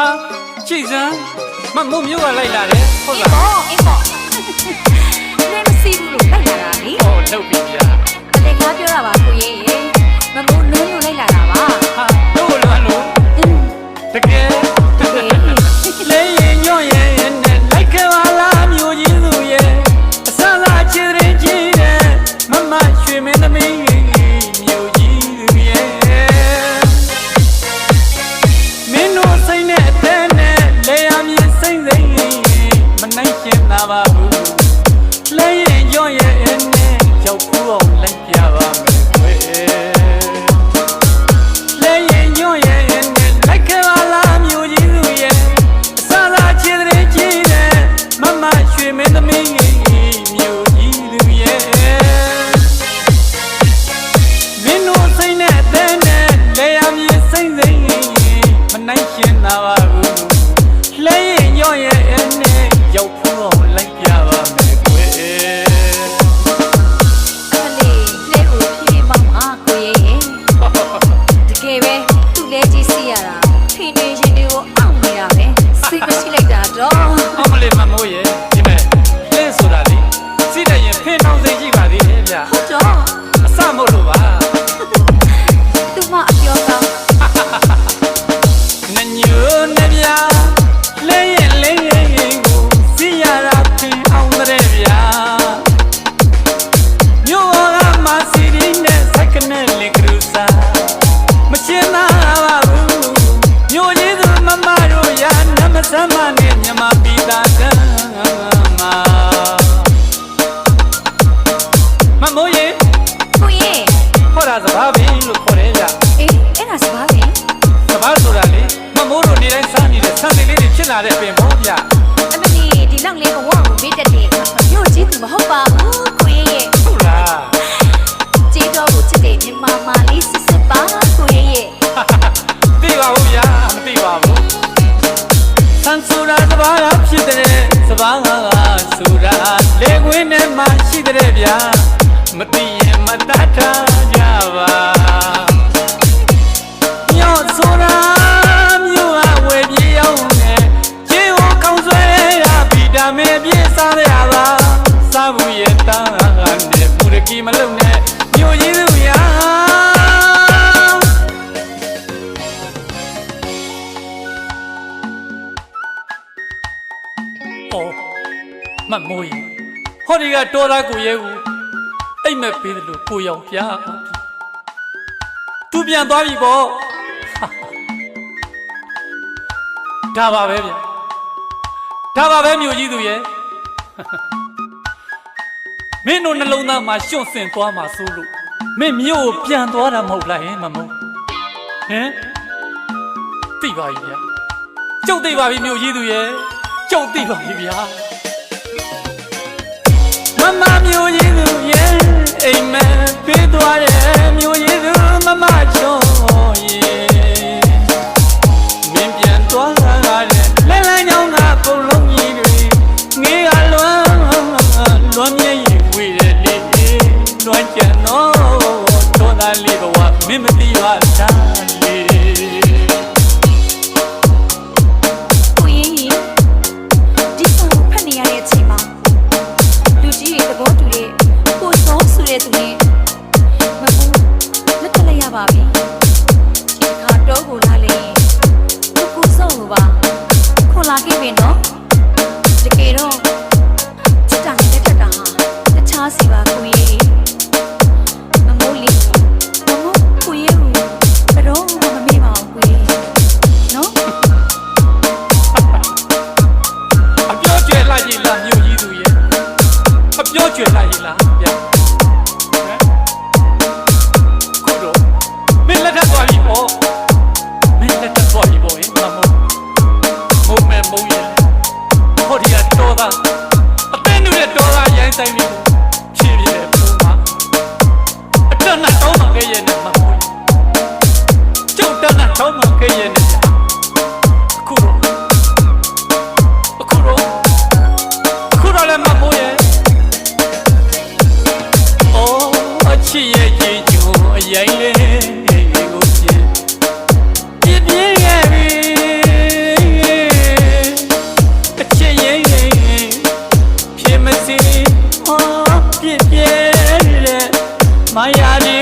ဟာချိန်စမ်းမမမျိုးကလိုက်လာတယ်ဟုတ်လားအေးပေါ့အေးပေါ့နင်းမစီဘူးလို့လိုက်လာတာလေဟောလောက်ပြီဗျာအတေကားပြောတာပါကိုကြီးရေမမိုးနုံးလို့လိုက်လာတာပါဟာတို့လားလို့တကယ် ရှင်းနာပါဘူး ဆမ်းမနဲ့မြမပီတာကမှာမမိုးရေကိုရေဟောတာစဘာပင်လို့ခေါ်တယ်ဗျအေးအဲ့ဒါစဘာပင်စဘာဆိုတာလေမမိုးတို့နေတိုင်းစားနေတဲ့ဆန်လေးတွေဖြစ်လာတဲ့ပင်ပေါ့ဗျအမလီဒီလောက်လေးဘဝကိုမေ့တတ်တယ်မြို့ကြီးသူမဟုတ်ပါဘူးကို တွေကတော်သားကိုရဲကိုအိမ်မက်ပေးတယ်လို့ကိုရောင်ပြားသူပြန်သွားပြီပေါ့ဒါပါပဲဗျဒါပါပဲမြို့ကြီးသူရဲ့မင်းတို့နှလုံးသားမှာရှင်စင်သွားမှာစိုးလို့မင်းမြို့ကိုပြန်သွားတာမဟုတ်လားဟင်မမုံဟင်သိပါပြီဗျကျုပ်သိပါပြီမြို့ကြီးသူရဲ့ကျုပ်သိပါပြီဗျာ မမမျိုးရင်းသူရဲ့အိမ်မက်ပေးသွားတဲ့ yeah. gidip yerle Mayanı